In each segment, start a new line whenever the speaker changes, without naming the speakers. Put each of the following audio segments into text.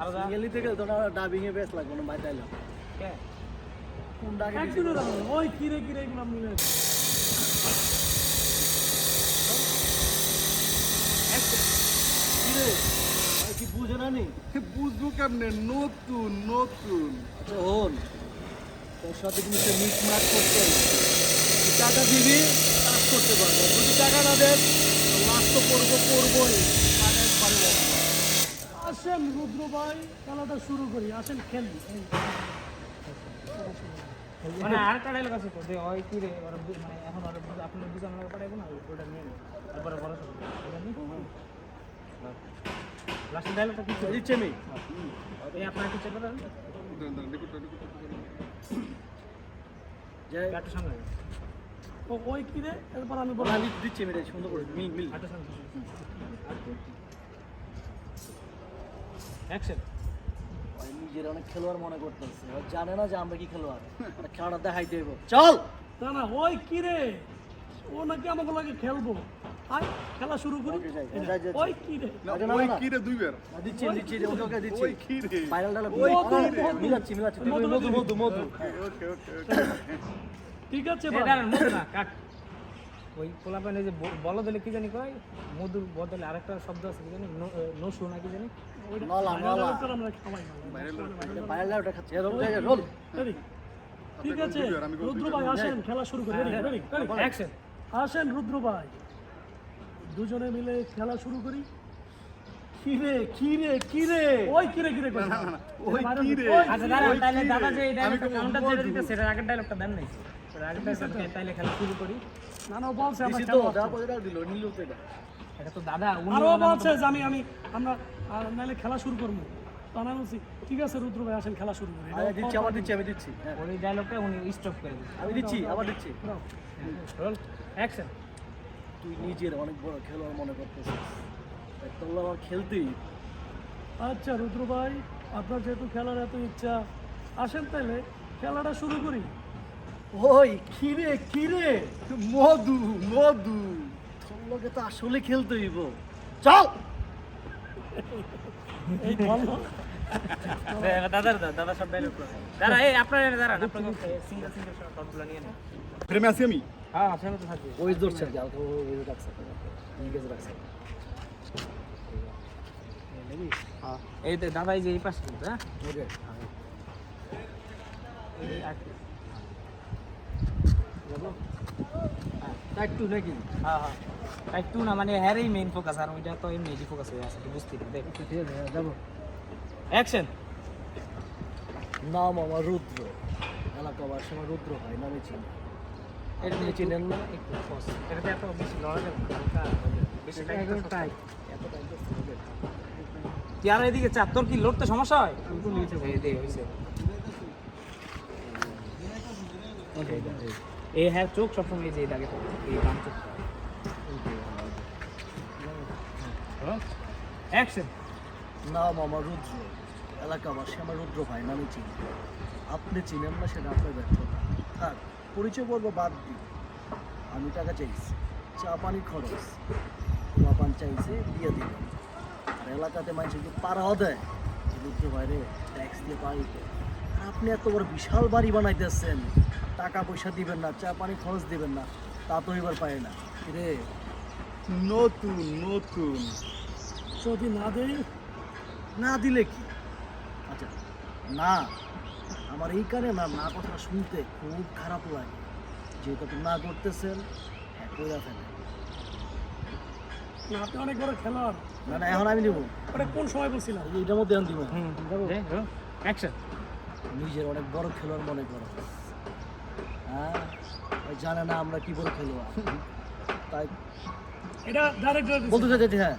আরও যা।
থেকে তো না ডাবিং এ বেশ লাগবে না ভাই তাইলে।
কে?
কোন ডাকে
ওই কিরে কিরে এগুলো মিলে
কি বুঝে না নি?
বুঝব কেমনে? নতুন নতুন।
আচ্ছা হন। তোর সাথে কিন্তু মিট মাট করতে টাকা দিবি কাজ করতে পারব। যদি টাকা না দেন লাশ তো করব করবোই।
আসেন রুদ্র ভাই খেলাটা শুরু করি। আসেন খেলি।
মানে তো যে ওই কি রে ওরা মানে এখন ওরা বুঝ- আপনি বুঝে আমরা পাঠাবো না? ওটা নিয়ে তারপরে ডায়লগটা কি?
আমি
এই আপনার কি চেপে দেন একটু সামনে
ওই কিরে এরপর আমি
বলা দিচ্ছি সুন্দর করে মিল মিল।
একটু সামনে অ্যাকশন
নিজের অনেক খেলোয়াড় মনে করতেছে। জানে না যে আমরা কি খেলোয়াড়। আমরা খেলাটা দেখাই দেবো চল!
না না ওই কিরে ও নাকি আমাকে লাগে খেলব। আয় খেলা শুরু করি। ওই
আগে না,
ওই কি রে
দিচ্ছি দিচ্ছি ওকে ওকে দিচ্ছি।
ওই কি রে?
ওই কি রে?
মিলাচ্ছি মিলাচ্ছি
মধু,
মধু
মধু।
ওকে ওকে ওকে।
ঠিক আছে ভাই।
দাঁড়ান মধু না কাট ওই পোলাপানে যে বলদলে কি জানি কয়? মধুর বদলে আরেকটা শব্দ আছে কি জানি? নসু না কি জানি?
ঠিক আছে। রুদ্র ভাই আসেন খেলা শুরু করি। রেডি রেডি আসেন রুদ্র ভাই দুজনে মিলে খেলা শুরু করি।
কি রে কি রে কি রে?
ওই কিরে কিরে করে
ওই কি রে?
আচ্ছা
ওই
তাহলে দাদা যে এই ডায়লগটা কাউন্টার যেটা দিতে সেটা আগের ডায়লগটা দেন নাই। তাহলে খেলা শুরু করি।
না না বলছে আমরা খেলা
দিল নিলু তো এটা।
এটা তো দাদা উনি
আর বলছে যে আমি আমি আমরা নাহলে খেলা শুরু করব। বলছি ঠিক আছে রুদ্র ভাই আসেন খেলা শুরু করি।
আমি দিচ্ছি আবার দিচ্ছি আমি দিচ্ছি হ্যাঁ।
ওই ডায়লগটা উনি স্টপ করে দিচ্ছে
আমি দিচ্ছি আবার দিচ্ছি।
রোল অ্যাকশন
তুই নিজের অনেক বড় খেলোয়াড় মনে করতেছিস। আমার খেলতেই
আচ্ছা রুদ্র ভাই আপনার যেহেতু খেলার এত ইচ্ছা আসেন তাহলে খেলাটা শুরু করি।
ওই কি রে কি রে? মধু মধু। তোর লগে তো আসলে খেলতে হইব। চল!
এই বলো।
দাদা দাদা সব দাদা এই আপনার এনে দাঁড়ান আপনাকে সিঙ্গেল সিঙ্গেল শটগুলো নিয়ে নেন।
আছি আমি?
হ্যাঁ
ওই ধরছে
এই তো দাদা এই যে এই পাশে হ্যাঁ?
নাকি
হ্যাঁ হ্যাঁ। না মানে হ্যারেই মেইন ফোকাস আর ওইটা তো এমনি ফোকাস হয়ে আছে বুঝতে না দেখ।
ঠিক আছে হ্যাঁ, যাব।
অ্যাকশন
নাম আমার রুদ্র। রুদ্র নামে চিনি।
এটা
আপনি চিনেন না?
একটু এটাতে এত বেশি লড়া যাবে হালকা বেশি টাইট
এত টাইট
তুই আর এদিকে চাপ তোর কি লড়তে সমস্যা হয়? এই হ্যাঁ চোখ সবসময় যে থাকে, এই বাম চোখ। অ্যাকশন
নাম আমার রুদ্র এলাকাবাসী আমার রুদ্র ভাই নামে চিনি। আপনি চিনেন না সেটা আপনার ব্যর্থতা। থাক পরিচয় করব বাদ দিই আমি টাকা চাইছি চা পানি খরচ। চা পান চাইছে দিয়ে দিল। আর এলাকাতে মানুষ যে পাড়াও দেয় রুদ্র ভাইরে ট্যাক্স দিয়ে পাই আর আপনি এত বড় বিশাল বাড়ি বানাইতেছেন। টাকা পয়সা দিবেন না চা পানি খরচ দিবেন না তা তো এবার পায় না। রে
নতুন নতুন।
যদি না দেই
না দিলে কি? আচ্ছা না আমার এই কারণে না না কথা শুনতে খুব খারাপ লাগে। যেহেতু আপনি না করতেছেন হ্যাঁ কইরা ফেলেন।
না, আপনি অনেক বড় খেলোয়াড়।
না না এখন আমি নেব।
ওটা কোন সময় বলছিলাম?
এই যে এটার মধ্যে আমি দিব।
হুম অ্যাকশন
নিজের অনেক বড় খেলোয়াড় মনে করো। হ্যাঁ? ওই জানে না আমরা কি বড় খেলোয়াড় তাই
এটা ডাইরেক্ট
বলতে চাইছি হ্যাঁ।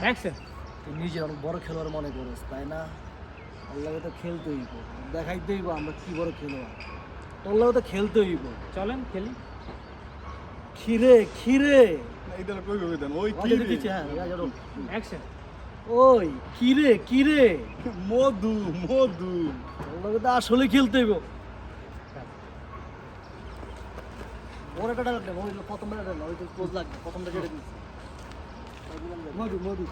অ্যাকশন
তুই নিজের অনেক বড় খেলোয়াড় মনে করিস তাই না? লাগে তো খেলতে হইব দেখাইতে হইব আমরা কি বড় খেলোয়াড়। তোর তো খেলতে হইব
চলেন খেলি।
খিরে খিরে।
না, এই তাহলে কই কই দেন? ওই কি
ওই
রে?
দিচ্ছি হ্যাঁ।
অ্যাকশন
ওই কিরে কিরে
মধু মধু।
তোর লগে তো আসলে খেলতে হইব ওর একটা ডাক ওই প্রথমটা ক্লোজ লাগবে প্রথমটা কেটে দিচ্ছি মধু মধু।